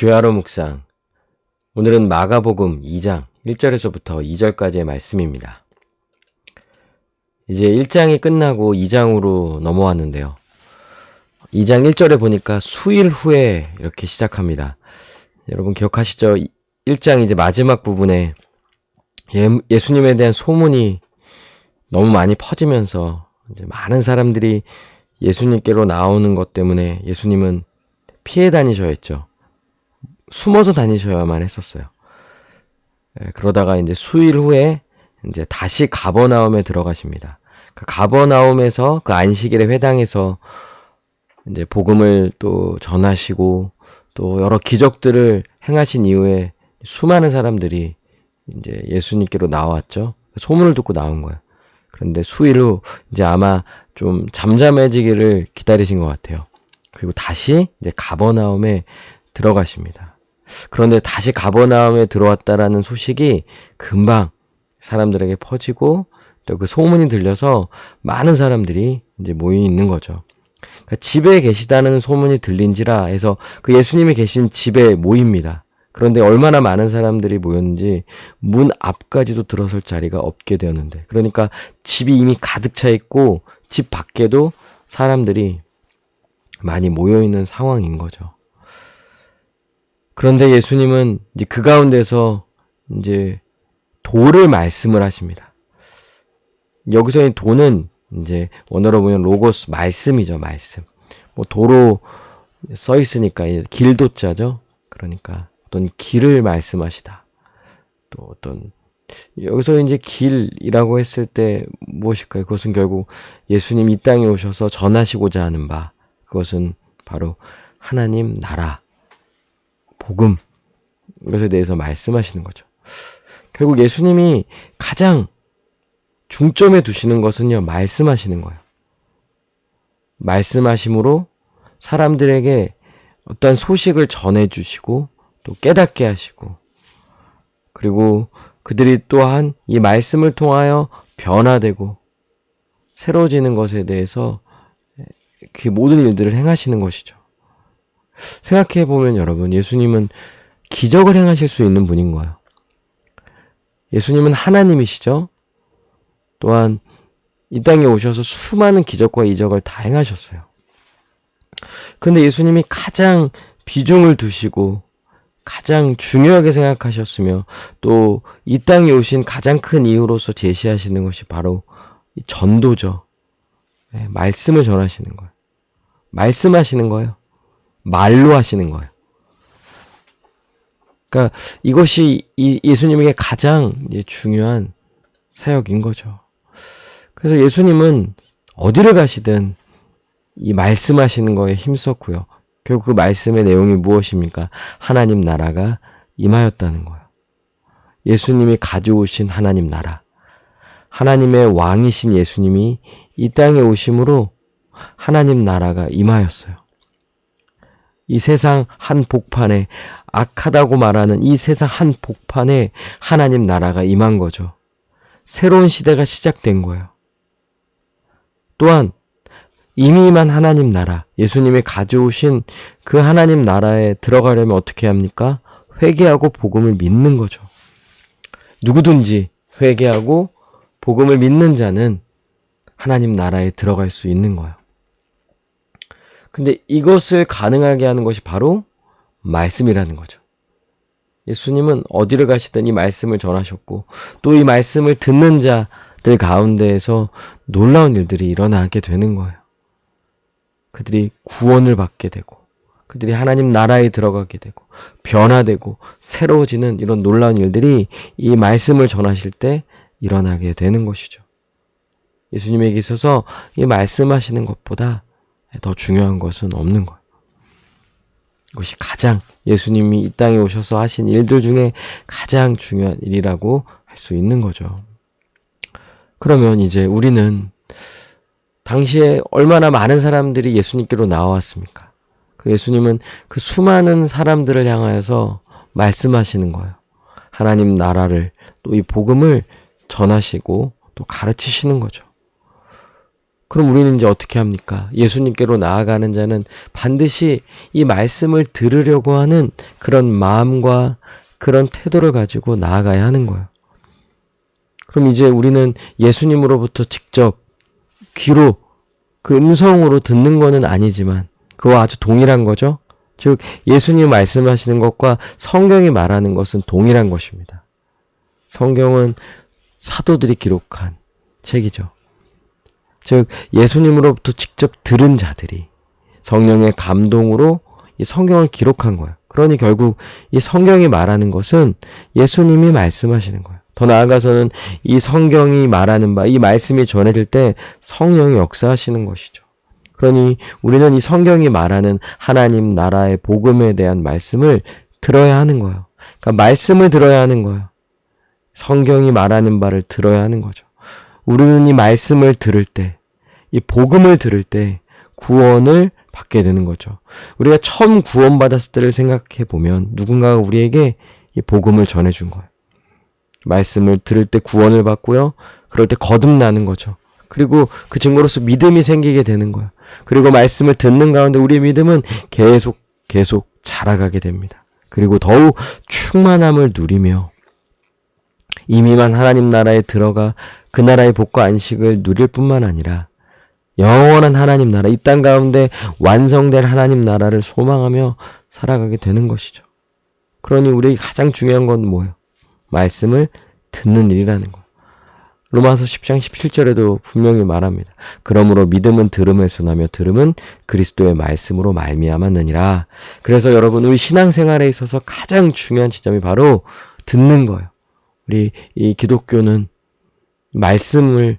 주야로 묵상. 오늘은 마가복음 2장 1절에서부터 2절까지의 말씀입니다. 이제 1장이 끝나고 2장으로 넘어왔는데요. 2장 1절에 보니까 수일 후에 이렇게 시작합니다. 여러분 기억하시죠? 1장 이제 마지막 부분에 예, 수님에 대한 소문이 너무 많이 퍼지면서 많은 사람들이 예수님께로 나오는 것 때문에 예수님은 피해 다니셔야 했죠. 숨어서 다니셔야만 했었어요. 예, 그러다가 이제 수일 후에 이제 다시 가버나움에 들어가십니다. 그 가버나움에서 그 안식일의 회당에서 이제 복음을 또 전하시고 또 여러 기적들을 행하신 이후에 수많은 사람들이 이제 예수님께로 나왔죠. 소문을 듣고 나온 거예요. 그런데 수일 후 이제 아마 좀 잠잠해지기를 기다리신 것 같아요. 그리고 다시 이제 가버나움에 들어가십니다. 그런데 다시 가버나움에 들어왔다라는 소식이 금방 사람들에게 퍼지고 또 그 소문이 들려서 많은 사람들이 이제 모여 있는 거죠. 그러니까 집에 계시다는 소문이 들린지라 해서 그 예수님이 계신 집에 모입니다. 그런데 얼마나 많은 사람들이 모였는지 문 앞까지도 들어설 자리가 없게 되었는데 그러니까 집이 이미 가득 차 있고 집 밖에도 사람들이 많이 모여 있는 상황인 거죠. 그런데 예수님은 이제 그 가운데서 이제 도를 말씀을 하십니다. 여기서의 도는 이제 원어로 보면 로고스 말씀이죠, 말씀. 뭐 도로 써 있으니까 길도자죠. 그러니까 어떤 길을 말씀하시다. 또 어떤 여기서 이제 길이라고 했을 때 무엇일까요? 그것은 결국 예수님 이 땅에 오셔서 전하시고자 하는 바. 그것은 바로 하나님 나라, 복음, 이것에 대해서 말씀하시는 거죠. 결국 예수님이 가장 중점에 두시는 것은요, 말씀하시는 거예요. 말씀하심으로 사람들에게 어떠한 소식을 전해주시고 또 깨닫게 하시고 그리고 그들이 또한 이 말씀을 통하여 변화되고 새로워지는 것에 대해서 그 모든 일들을 행하시는 것이죠. 생각해 보면 여러분, 예수님은 기적을 행하실 수 있는 분인 거예요. 예수님은 하나님이시죠. 또한 이 땅에 오셔서 수많은 기적과 이적을 다 행하셨어요. 그런데 예수님이 가장 비중을 두시고 가장 중요하게 생각하셨으며 또 이 땅에 오신 가장 큰 이유로서 제시하시는 것이 바로 전도죠. 네, 말씀을 전하시는 거예요. 말씀하시는 거예요. 말로 하시는 거예요. 그러니까 이것이 예수님에게 가장 중요한 사역인 거죠. 그래서 예수님은 어디를 가시든 이 말씀하시는 거에 힘썼고요. 결국 그 말씀의 내용이 무엇입니까? 하나님 나라가 임하였다는 거예요. 예수님이 가져오신 하나님 나라. 하나님의 왕이신 예수님이 이 땅에 오심으로 하나님 나라가 임하였어요. 이 세상 한 복판에 악하다고 말하는 이 세상 한 복판에 하나님 나라가 임한 거죠. 새로운 시대가 시작된 거예요. 또한 이미 임한 하나님 나라, 예수님이 가져오신 그 하나님 나라에 들어가려면 어떻게 합니까? 회개하고 복음을 믿는 거죠. 누구든지 회개하고 복음을 믿는 자는 하나님 나라에 들어갈 수 있는 거예요. 근데 이것을 가능하게 하는 것이 바로 말씀이라는 거죠. 예수님은 어디를 가시든 이 말씀을 전하셨고 또 이 말씀을 듣는 자들 가운데에서 놀라운 일들이 일어나게 되는 거예요. 그들이 구원을 받게 되고 그들이 하나님 나라에 들어가게 되고 변화되고 새로워지는 이런 놀라운 일들이 이 말씀을 전하실 때 일어나게 되는 것이죠. 예수님에게 있어서 이 말씀하시는 것보다 더 중요한 것은 없는 거예요. 이것이 가장 예수님이 이 땅에 오셔서 하신 일들 중에 가장 중요한 일이라고 할 수 있는 거죠. 그러면 이제 우리는 당시에 얼마나 많은 사람들이 예수님께로 나왔습니까? 그 예수님은 그 수많은 사람들을 향하여서 말씀하시는 거예요. 하나님 나라를 또 이 복음을 전하시고 또 가르치시는 거죠. 그럼 우리는 이제 어떻게 합니까? 예수님께로 나아가는 자는 반드시 이 말씀을 들으려고 하는 그런 마음과 그런 태도를 가지고 나아가야 하는 거예요. 그럼 이제 우리는 예수님으로부터 직접 귀로 그 음성으로 듣는 거는 아니지만 그와 아주 동일한 거죠. 즉 예수님 말씀하시는 것과 성경이 말하는 것은 동일한 것입니다. 성경은 사도들이 기록한 책이죠. 즉 예수님으로부터 직접 들은 자들이 성령의 감동으로 이 성경을 기록한 거예요. 그러니 결국 이 성경이 말하는 것은 예수님이 말씀하시는 거예요. 더 나아가서는 이 성경이 말하는 바, 이 말씀이 전해질 때 성령이 역사하시는 것이죠. 그러니 우리는 이 성경이 말하는 하나님 나라의 복음에 대한 말씀을 들어야 하는 거예요. 그러니까 말씀을 들어야 하는 거예요. 성경이 말하는 바를 들어야 하는 거죠. 우리는 이 말씀을 들을 때, 이 복음을 들을 때 구원을 받게 되는 거죠. 우리가 처음 구원받았을 때를 생각해 보면 누군가가 우리에게 이 복음을 전해준 거예요. 말씀을 들을 때 구원을 받고요. 그럴 때 거듭나는 거죠. 그리고 그 증거로서 믿음이 생기게 되는 거예요. 그리고 말씀을 듣는 가운데 우리의 믿음은 계속 계속 자라가게 됩니다. 그리고 더욱 충만함을 누리며 이미만 하나님 나라에 들어가 그 나라의 복과 안식을 누릴 뿐만 아니라 영원한 하나님 나라, 이 땅 가운데 완성될 하나님 나라를 소망하며 살아가게 되는 것이죠. 그러니 우리에게 가장 중요한 건 뭐예요? 말씀을 듣는 일이라는 거. 로마서 10장 17절에도 분명히 말합니다. 그러므로 믿음은 들음에서 나며 들음은 그리스도의 말씀으로 말미암았느니라. 그래서 여러분 우리 신앙생활에 있어서 가장 중요한 지점이 바로 듣는 거예요. 우리 이 기독교는 말씀을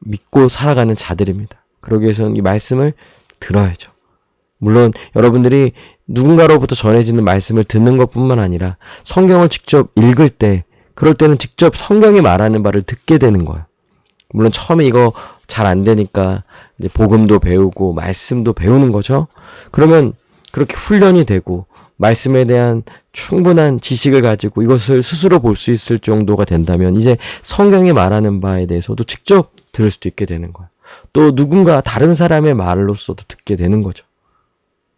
믿고 살아가는 자들입니다. 그러기 위해서는 이 말씀을 들어야죠. 물론 여러분들이 누군가로부터 전해지는 말씀을 듣는 것뿐만 아니라 성경을 직접 읽을 때 그럴 때는 직접 성경이 말하는 바를 듣게 되는 거예요. 물론 처음에 이거 잘 안 되니까 이제 복음도 배우고 말씀도 배우는 거죠. 그러면 그렇게 훈련이 되고 말씀에 대한 충분한 지식을 가지고 이것을 스스로 볼 수 있을 정도가 된다면 이제 성경이 말하는 바에 대해서도 직접 들을 수도 있게 되는 거예요. 또 누군가 다른 사람의 말로서도 듣게 되는 거죠.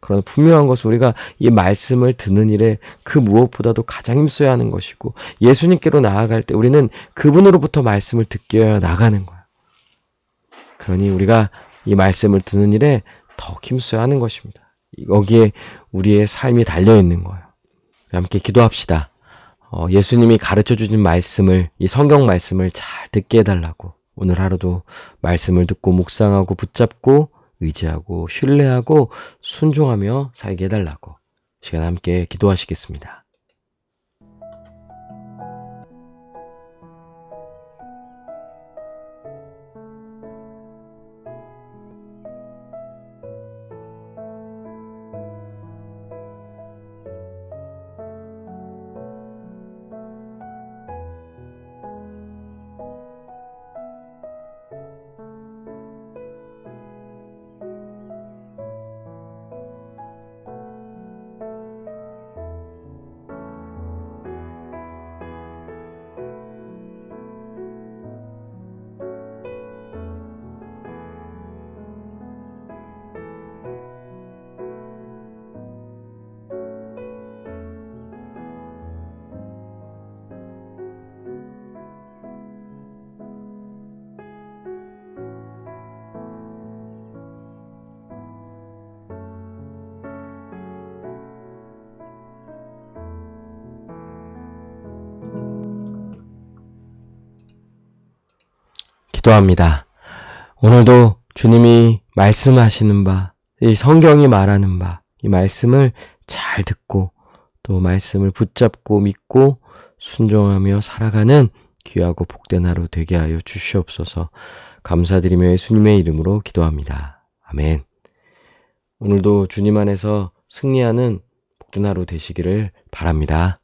그러나 분명한 것은 우리가 이 말씀을 듣는 일에 그 무엇보다도 가장 힘써야 하는 것이고 예수님께로 나아갈 때 우리는 그분으로부터 말씀을 듣게 나가는 거예요. 그러니 우리가 이 말씀을 듣는 일에 더 힘써야 하는 것입니다. 여기에 우리의 삶이 달려 있는 거예요. 함께 기도합시다. 어, 예수님이 가르쳐 주신 말씀을 이 성경 말씀을 잘 듣게 해달라고 오늘 하루도 말씀을 듣고 묵상하고 붙잡고 의지하고 신뢰하고 순종하며 살게 해달라고 시간 함께 기도하시겠습니다. 기도합니다. 오늘도 주님이 말씀하시는 바, 이 성경이 말하는 바, 이 말씀을 잘 듣고 또 말씀을 붙잡고 믿고 순종하며 살아가는 귀하고 복된 하루 되게 하여 주시옵소서 감사드리며 예수님의 이름으로 기도합니다. 아멘. 오늘도 주님 안에서 승리하는 복된 하루 되시기를 바랍니다.